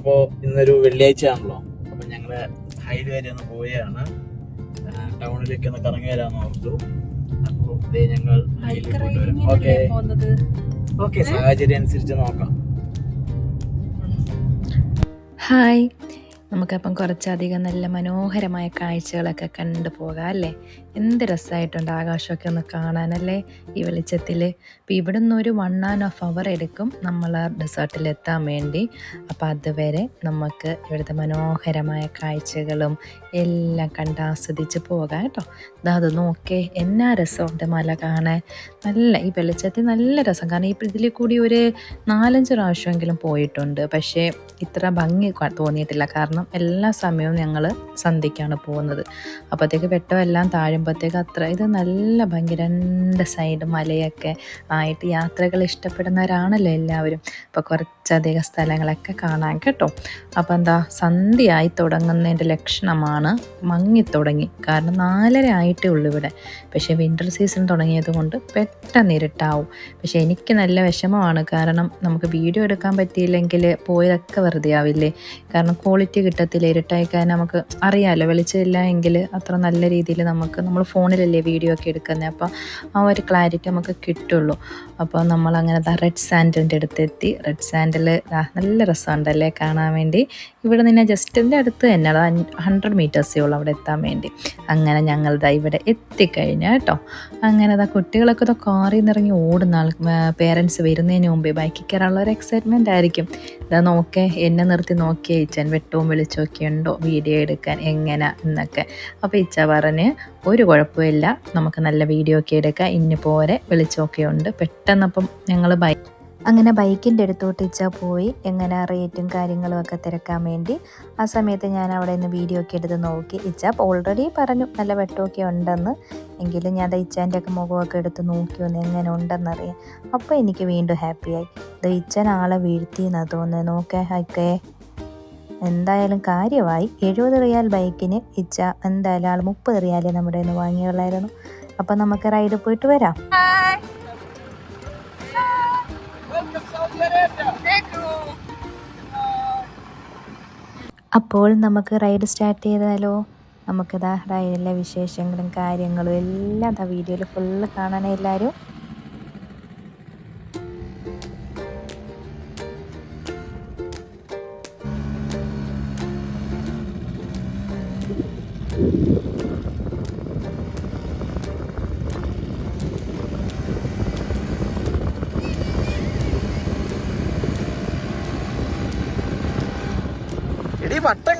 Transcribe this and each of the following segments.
അപ്പോൾ ഇന്നൊരു വെള്ളിയാഴ്ച ആണല്ലോ അപ്പം ഞങ്ങൾ ഹൈൽ വരെ ഒന്ന് പോവുകയാണ്. ടൗണിലേക്ക് ഒന്ന് കറങ്ങി വരാമെന്ന് ഓർത്തു. അപ്പോൾ ഇതേ ഞങ്ങൾ ഹൈലി പോയിട്ട് വരാം. ഓക്കെ. ഓക്കെ സാഹചര്യം അനുസരിച്ച് നോക്കാം. ഹായ്. നമുക്കപ്പം കുറച്ചധികം നല്ല മനോഹരമായ കാഴ്ചകളൊക്കെ കണ്ടു പോകാം അല്ലേ? എന്ത് രസമായിട്ടുണ്ട് ആകാശമൊക്കെ ഒന്ന് കാണാനല്ലേ ഈ വെളിച്ചത്തിൽ അപ്പോൾ ഇവിടെ നിന്ന് ഒരു വൺ ആൻഡ് ഹാഫ് അവർ എടുക്കും നമ്മൾ ആ ഡെസേർട്ടിൽ എത്താൻ വേണ്ടി. അപ്പോൾ അതുവരെ നമുക്ക് ഇവിടുത്തെ മനോഹരമായ കാഴ്ചകളും എല്ലാം കണ്ട് ആസ്വദിച്ച് പോകാം കേട്ടോ. ഇതാ അത് നോക്കേ എന്നാ രസമുണ്ട് മല കാണാൻ. നല്ല ഈ വെളിച്ചത്തിൽ നല്ല രസം. കാരണം ഈ ഇതിൽ കൂടി ഒരു നാലഞ്ച് പ്രാവശ്യമെങ്കിലും പോയിട്ടുണ്ട്. പക്ഷേ ഇത്ര ഭംഗി തോന്നിയിട്ടില്ല. കാരണം എല്ലാ സമയവും ഞങ്ങൾ സന്ധിക്കാണ് പോകുന്നത്. അപ്പോഴത്തേക്ക് വെട്ടമെല്ലാം താഴുമ്പോഴത്തേക്ക് അത്ര ഇത് നല്ല ഭംഗി രണ്ട് സൈഡ് മലയൊക്കെ ആയിട്ട് യാത്രകൾ ഇഷ്ടപ്പെടുന്നവരാണല്ലോ എല്ലാവരും. അപ്പോൾ കുറച്ചധികം സ്ഥലങ്ങളൊക്കെ കാണാൻ കേട്ടോ. അപ്പോൾ എന്താ സന്ധ്യയായി തുടങ്ങുന്നതിന്റെ ലക്ഷണമാണ് മങ്ങിത്തുടങ്ങി കാരണം നാലര ആയിട്ടേ ഉള്ളൂ ഇവിടെ. പക്ഷേ വിന്റർ സീസൺ തുടങ്ങിയത് കൊണ്ട് പെട്ടെന്ന് ഇരുട്ടാവും. പക്ഷേ എനിക്ക് നല്ല വിഷമമാണ്. കാരണം നമുക്ക് വീഡിയോ എടുക്കാൻ പറ്റിയില്ലെങ്കിൽ പോയതൊക്കെ വെറുതെ ആവില്ലേ? കാരണം ക്വാളിറ്റി കിട്ടത്തില്ല. ഇരുട്ടായി നമുക്ക് അറിയാമല്ലോ വെളിച്ചമില്ല എങ്കിൽ അത്ര നല്ല രീതിയിൽ നമുക്ക് നമ്മൾ ഫോണിലല്ലേ വീഡിയോ ഒക്കെ എടുക്കുന്നത് അപ്പോൾ ആ ഒരു ക്ലാരിറ്റി നമുക്ക് കിട്ടുള്ളൂ. അപ്പോൾ നമ്മളങ്ങനെ റെഡ് സാൻഡിന്റെ അടുത്തെത്തി. റെഡ് സാൻഡിൽ നല്ല രസമുണ്ടല്ലേ കാണാൻ വേണ്ടി. ഇവിടെ നിന്ന് ജസ്റ്റിന്റെ അടുത്ത് തന്നെ ഹൺഡ്രഡ് മീറ്റേഴ്സേ ഉള്ളൂ അവിടെ എത്താൻ വേണ്ടി. അങ്ങനെ ഞങ്ങൾ ദാ ഇവിടെ എത്തിക്കഴിഞ്ഞു കേട്ടോ. അങ്ങനെ അതാ കുട്ടികളൊക്കെ ഇതൊക്കെ കാറിൽ നിന്നിറങ്ങി ഓടുന്ന ആൾ പേരൻസ് വരുന്നതിന് മുമ്പേ ബൈക്കിൽ കയറാനുള്ള ഒരു എക്സൈറ്റ്മെന്റ് ആയിരിക്കും. ഇതാ നോക്കേ എന്നെ നിർത്തി നോക്കിയ ഇച്ചൻ വെട്ടവും വെളിച്ചമൊക്കെ ഉണ്ടോ? വീഡിയോ എടുക്കാൻ എങ്ങനെ എന്നൊക്കെ. അപ്പോൾ ഇച്ച പറഞ്ഞ് ഒരു കുഴപ്പമില്ല. നമുക്ക് നല്ല വീഡിയോ ഒക്കെ എടുക്കാം. ഇന്ന് പോരെ. വെളിച്ചമൊക്കെ ഉണ്ട്. പെട്ടെന്നപ്പം ഞങ്ങൾ ബൈക്ക് അങ്ങനെ ബൈക്കിന്റെ അടുത്തോട്ട് ഇച്ച പോയി. എങ്ങനെ റേറ്റും കാര്യങ്ങളും ഒക്കെ തിരക്കാൻ വേണ്ടി. ആ സമയത്ത് ഞാൻ അവിടെ നിന്ന് വീഡിയോ ഒക്കെ എടുത്ത് നോക്കി. ഇച്ച ഓൾറെഡി പറഞ്ഞു. നല്ല വെട്ടമൊക്കെ ഉണ്ടെന്ന്. എങ്കിലും ഞാൻ അത് ഇച്ചാന്റെ ഒക്കെ മുഖമൊക്കെ എടുത്ത് നോക്കി ഒന്ന് എങ്ങനെ ഉണ്ടെന്നറിയാം. അപ്പോൾ എനിക്ക് വീണ്ടും ഹാപ്പിയായി ഇത് ഇച്ചൻ ആളെ വീഴ്ത്തി എന്നാണ് തോന്നുന്നത് നോക്കേ ഒക്കെ എന്തായാലും കാര്യമായി എഴുപത് റിയാൽ ബൈക്കിന് ഇച്ച എന്തായാലും ആൾ മുപ്പത് റിയാലേ നമ്മുടെ നിന്ന് വാങ്ങിയുള്ളായിരുന്നു. അപ്പം നമുക്ക് റൈഡ് പോയിട്ട് വരാം. അപ്പോൾ നമുക്ക് റൈഡ് സ്റ്റാർട്ട് ചെയ്താലോ? നമുക്കിതാ റൈഡിലെ വിശേഷങ്ങളും കാര്യങ്ങളും എല്ലാം ദാ വീഡിയോയിൽ ഫുള്ള് കാണണേ എല്ലാവരും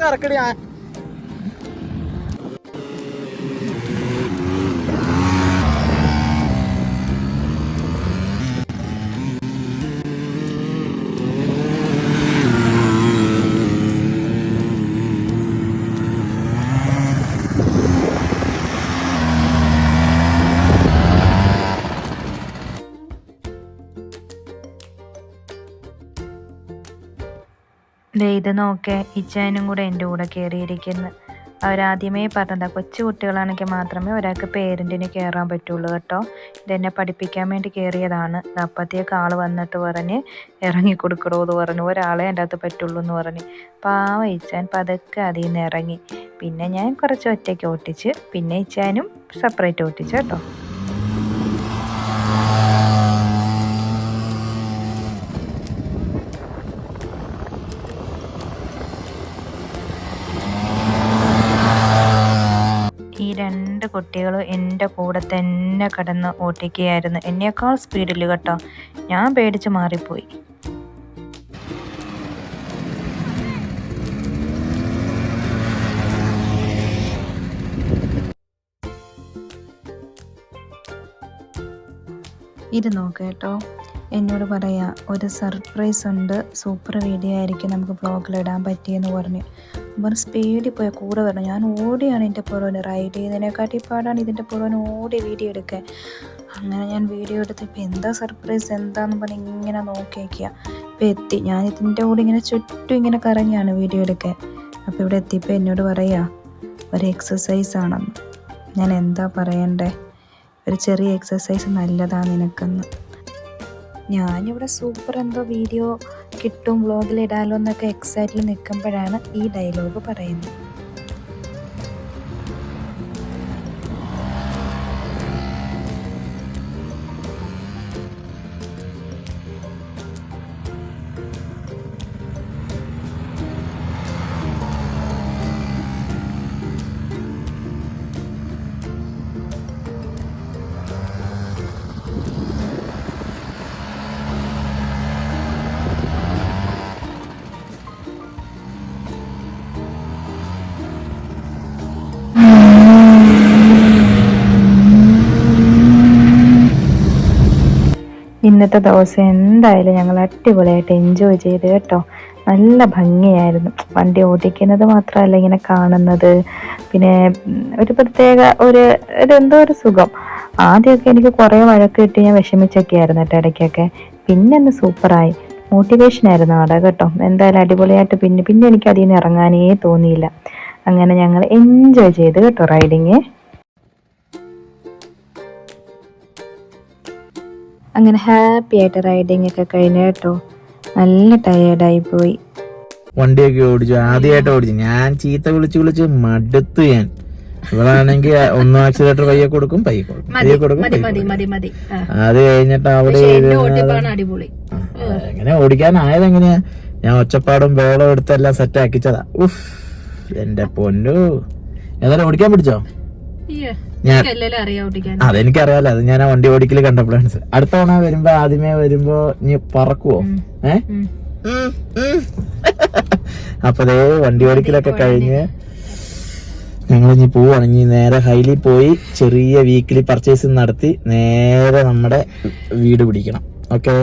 കറക്കടി ആ ഇത് നോക്കെ ഇച്ചാനും കൂടെ എന്റെ കൂടെ കയറിയിരിക്കുന്നു അവരാദ്യമേ പറഞ്ഞതാ കൊച്ചു കുട്ടികളാണെങ്കിൽ മാത്രമേ ഒരാൾക്ക് പേരന്റിന് കയറാൻ പറ്റുള്ളൂ കേട്ടോ. ഇതെന്നെ പഠിപ്പിക്കാൻ വേണ്ടി കയറിയതാണ് അപ്പത്തേക്ക് ആൾ വന്നിട്ട് പറഞ്ഞ് ഇറങ്ങി കൊടുക്കണോ എന്ന് പറഞ്ഞു. ഒരാളെ എന്റെ അകത്ത് പറ്റുള്ളൂ എന്ന് പറഞ്ഞു. പാവ ഇച്ചാൻ പതുക്കെ അതിൽ നിന്ന് ഇറങ്ങി. പിന്നെ ഞാൻ കുറച്ച് ഒറ്റയ്ക്ക് ഓട്ടിച്ച് പിന്നെ ഇച്ചാനും സെപ്പറേറ്റ് ഓട്ടിച്ചു കേട്ടോ ഈ രണ്ട് കുട്ടികളും എന്റെ കൂടെ തന്നെ കിടന്ന് ഓട്ടിക്കുകയായിരുന്നു എന്നേക്കാൾ സ്പീഡിൽ കേട്ടോ. ഞാൻ പേടിച്ച് മാറിപ്പോയി. ഇത് നോക്ക് കേട്ടോ. എന്നോട് പറയാ ഒരു സർപ്രൈസ് ഉണ്ട്. സൂപ്പർ വീഡിയോ ആയിരിക്കും നമുക്ക് ബ്ലോഗിലിടാൻ പറ്റിയെന്ന് പറഞ്ഞു. അപ്പം സ്പീഡിൽ പോയ കൂടെ വരണം. ഞാൻ ഓടിയാണ് ഇതിന്റെ പുറവന് റൈഡ് ചെയ്തതിനെക്കാട്ടി പാടാണ് ഇതിന്റെ പുറവന് ഓടി വീഡിയോ എടുക്കാൻ. അങ്ങനെ ഞാൻ വീഡിയോ എടുത്ത് ഇപ്പം എന്താ സർപ്രൈസ് എന്താന്ന് പറഞ്ഞ് ഇങ്ങനെ നോക്കിയേക്കുക ഇപ്പം എത്തി. ഞാൻ ഇതിന്റെ കൂടെ ഇങ്ങനെ ചുറ്റും ഇങ്ങനെ കറങ്ങിയാണ് വീഡിയോ എടുക്കാൻ. അപ്പോൾ ഇവിടെ എത്തിയപ്പോൾ എന്നോട് പറയാ ഒരു എക്സസൈസ് ആണെന്ന്. ഞാൻ എന്താ പറയണ്ടേ? ഒരു ചെറിയ എക്സസൈസ് നല്ലതാണ് നിനക്കെന്ന്. ഞാനിവിടെ സൂപ്പർ എന്തോ വീഡിയോ കിട്ടും വ്ലോഗിൽ ഇടാലോ എന്നൊക്കെ എക്സൈറ്റിൽ നിൽക്കുമ്പോഴാണ് ഈ ഡയലോഗ് പറയുന്നത്. ഇന്നത്തെ ദിവസം എന്തായാലും ഞങ്ങൾ അടിപൊളിയായിട്ട് എൻജോയ് ചെയ്ത് കേട്ടോ. നല്ല ഭംഗിയായിരുന്നു. വണ്ടി ഓടിക്കുന്നത് മാത്രമല്ല ഇങ്ങനെ കാണുന്നത്. പിന്നെ ഒരു പ്രത്യേക ഒരു എന്തോ ഒരു സുഖം. ആദ്യമൊക്കെ എനിക്ക് കുറേ വഴക്ക് കിട്ടി ഞാൻ വിഷമിച്ചൊക്കെ ആയിരുന്നു കേട്ടോ ഇടയ്ക്കൊക്കെ. പിന്നെ ഒന്ന് സൂപ്പറായി. മോട്ടിവേഷൻ ആയിരുന്നു അവിടെ കേട്ടോ. എന്തായാലും അടിപൊളിയായിട്ട് പിന്നെ പിന്നെ എനിക്ക് അതിൽ നിന്ന് ഇറങ്ങാനേ തോന്നിയില്ല. അങ്ങനെ ഞങ്ങൾ എൻജോയ് ചെയ്ത് കേട്ടോ റൈഡിങ് അങ്ങനെ ഹാപ്പി ആയിട്ട് റൈഡിങ് ഒക്കെ കഴിഞ്ഞു കേട്ടോ. നല്ല ടയേർഡായി പോയി. വണ്ടിയൊക്കെ ഓടിച്ചു. ആദ്യമായിട്ട് ഓടിച്ചു. ഞാൻ ചീത്ത വിളിച്ചു വിളിച്ച് മടുത്തു ഞാൻ. ഇവളാണെങ്കിൽ ഒന്നും ആക്സിലേറ്റർ പയ്യെ കൊടുക്കും പയ്യെ കൊടുക്കും. പയ്യെ കൊടുക്കും അത് കഴിഞ്ഞിട്ട് അവിടെ എങ്ങനെ ഓടിക്കാനായത് എങ്ങനെയാ? ഞാൻ ഒച്ചപ്പാടും ബേളും എടുത്തെല്ലാം സെറ്റ് ആക്കിച്ചതാ. ഉഫ് എന്റെ പൊന്നു. ഏതായാലും ഓടിക്കാൻ പിടിച്ചോ? ഞാൻ അറിയാം എനിക്കറിയാലോ. അതെനിക്കറിയാലോ അത് ഞാൻ ആ വണ്ടി ഓടിക്കൽ കണ്ടപ്പോഴാണ് അടുത്ത തവണ വരുമ്പോ ആദ്യമേ വരുമ്പോ നീ പറക്കുവോ? ഏ. അപ്പൊ അതേ വണ്ടി ഓടിക്കലൊക്കെ കഴിഞ്ഞ് ഞങ്ങൾ ഇനി പോവാണെങ്കിൽ നേരെ ഹൈലി പോയി ചെറിയ വീക്കിലി പർച്ചേസ് നടത്തി നേരെ നമ്മുടെ വീട് പിടിക്കണം. ഓക്കെ